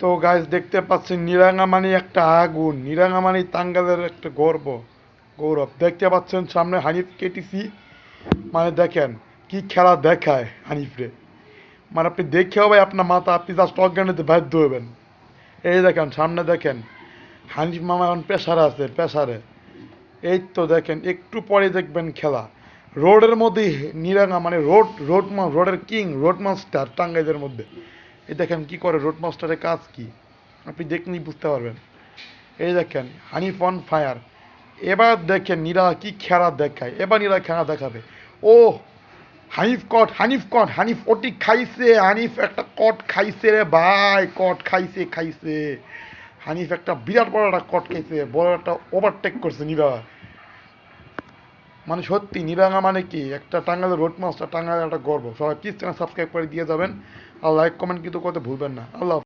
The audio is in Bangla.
তো গাছ দেখতে পাচ্ছেন নিরাঙ্গা মানে একটা আগুন নিরাঙ্গা মানে টাঙ্গালের একটা গর্ব, গৌরব। দেখতে পাচ্ছেন সামনে হানিফ কেটিসি মানে দেখেন, কি খেলা দেখায় হানিফরে। মানে আপনি দেখে হবে আপনার মাথা, আপনি জাস্ট অজ্ঞান হতে বাধ্য হবেন। এই দেখেন, সামনে দেখেন, হানিফ মামা এখন পেশারে আছে, পেশারে। এই তো দেখেন, একটু পরে দেখবেন খেলা। রোডের মধ্যে নিরাঙা মানে রোড রোড রোডের কিং, রোড মাস্টার টাঙ্গাইদের মধ্যে। এই দেখেন কি করে রোড মাস্টারের কাজ কি? আপনি দেখলেই বুঝতে পারবেন। এই দেখেন, হানিফ অন ফায়ার এবার দেখেন নীরা কি খেলা দেখায়। এবার নীরা খেলা দেখাবে। ও হানিফ কট হানিফ কট হানিফ ওটি খাইছে, হানিফ একটা কট খাইছে রে ভাই কট খাইছে খাইছে। হানিফ একটা বিরাট বড় একটা কট খাইছে, বড় একটা ওভারটেক করছে নীরা। মানে সত্যি নিরাঙা মানে কি? একটা টাঙ্গালের রোড মাস্টার টাঙ্গালের একটা গর্ব। সবাই প্লিজ চ্যানেল সাবস্ক্রাইব করে দিয়ে যাবেন। আর লাইক কমেন্ট কিন্তু করতে ভুলবেন না। আল্লাহ।